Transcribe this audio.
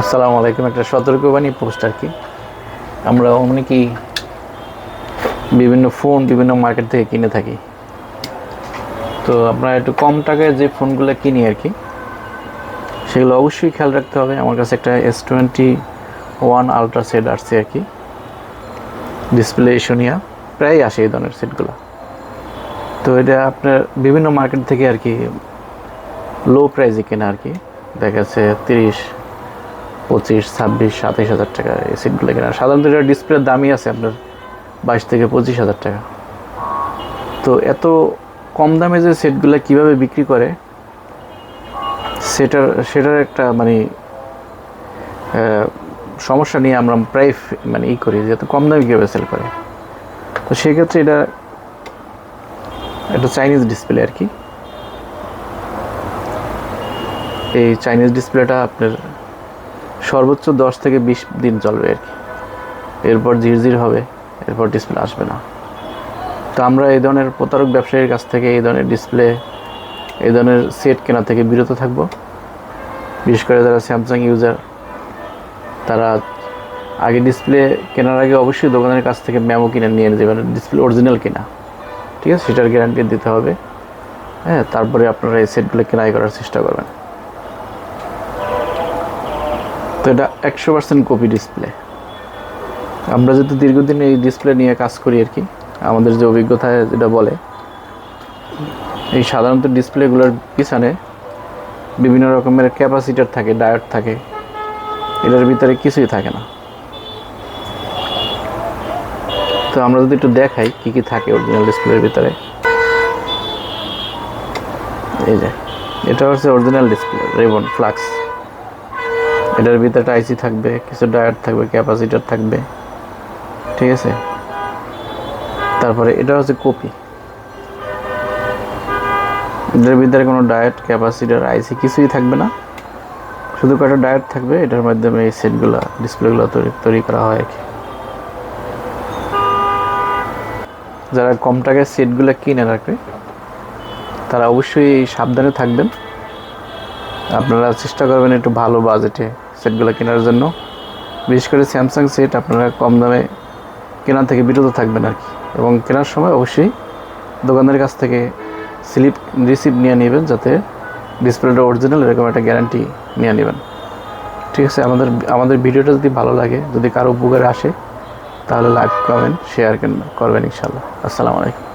আসসালামু আলাইকুম, একটা সতর্কবাণী পোস্ট আর কি? আমরা অনেকেই বিভিন্ন ফোন বিভিন্ন মার্কেট থেকে কিনে থাকি। তো আপনারা একটু কম টাকায় যে ফোনগুলো কিনি আর কি, সেগুলো অবশ্যই খেয়াল রাখতে হবে। আমার কাছে একটা S twenty one ultra set আসছে আর কি। ডিসপ্লে এশোনিয়া প্রায় আসে এই ধরনের সেটগুলো তো এটা আপনার বিভিন্ন মার্কেট থেকে আর কি লো প্রাইসে কেনা আর কি। দেখা যাচ্ছে তিরিশ পঁচিশ, ছাব্বিশ, সাতাইশ হাজার টাকা এই সিটগুলো কেনা। সাধারণত এটা ডিসপ্লের দামই আছে আপনার বাইশ থেকে পঁচিশ হাজার টাকা। তো এত কম দামে যে সেটগুলো কীভাবে বিক্রি করে, সেটার সেটার একটা মানে সমস্যা নিয়ে আমরা প্রায় মানে ই করি যে এত কম দামে কীভাবে সেল করে। তো সেক্ষেত্রে এটা একটা চাইনিজ ডিসপ্লে আর কি। এই চাইনিজ ডিসপ্লেটা আপনার সর্বোচ্চ দশ থেকে বিশ দিন চলবে আর কি। এরপর ঝিরঝির হবে, এরপর ডিসপ্লে আসবে না। তো আমরা এই ধরনের প্রতারক ব্যবসায়ীর কাছ থেকে এই ধরনের ডিসপ্লে এই ধরনের সেট কেনা থেকে বিরত থাকব। বিশেষ করে যারা স্যামসাং ইউজার তারা আগে ডিসপ্লে কেনার আগে অবশ্যই দোকানের কাছ থেকে মেমো কিনে নিয়ে যাবেন ডিসপ্লে অরিজিনাল কিনা। ঠিক আছে? সেটার গ্যারান্টি দিতে হবে। হ্যাঁ তারপরে আপনারা এই সেটগুলো কেনাই করার চেষ্টা করবেন। তো এটা একশো পার্সেন্ট কপি ডিসপ্লে আমরা যেহেতু দীর্ঘদিন এই ডিসপ্লে নিয়ে কাজ করি আর কি, আমাদের যে অভিজ্ঞতায় যেটা বলে, এই সাধারণত ডিসপ্লেগুলোর পিছনে বিভিন্ন রকমের ক্যাপাসিটার থাকে ডায়োড থাকে, এটার ভিতরে কিছুই থাকে না। তো আমরা যদি একটু দেখাই কি কি থাকে অরিজিনাল ডিসপ্লের ভিতরে। এই যে, এটা হচ্ছে অরিজিনাল ডিসপ্লে রেবন ফ্লাক্স এটার ভিতরে একটা আইসি থাকবে, কিছু ডায়োড থাকবে ক্যাপাসিটার থাকবে, ঠিক আছে? তারপরে এটা হচ্ছে কপি। এটার ভিতরে কোনো ডায়েট ক্যাপাসিটার আইসি কিছুই থাকবে না। শুধু কয়েকটা ডায়েট থাকবে, এটার মাধ্যমে এই সেটগুলো ডিসপ্লেগুলো তৈরি তৈরি করা হয় আর কি। যারা কম টাকায় সেটগুলো কিনে রাখবে তারা অবশ্যই সাবধানে থাকবেন। আপনারা চেষ্টা করবেন একটু ভালো বাজেটে সেটগুলো কেনার জন্য। বিশেষ করে স্যামসাং সেট আপনারা কম দামে কেনা থেকে বিরত থাকবেন আর কি। এবং কেনার সময় অবশ্যই দোকানের কাছ থেকে স্লিপ রিসিপ্ট নিয়ে নেবেন যাতে ডিসপ্লেটা অরিজিনাল এরকম একটা গ্যারান্টি নিয়ে নেবেন। ঠিক আছে, আমাদের আমাদের ভিডিওটা যদি ভালো লাগে, যদি কারও উপকারে আসে, তাহলে লাইক কমেন্ট শেয়ার করবেন ইনশাল্লাহ আসসালামু আলাইকুম।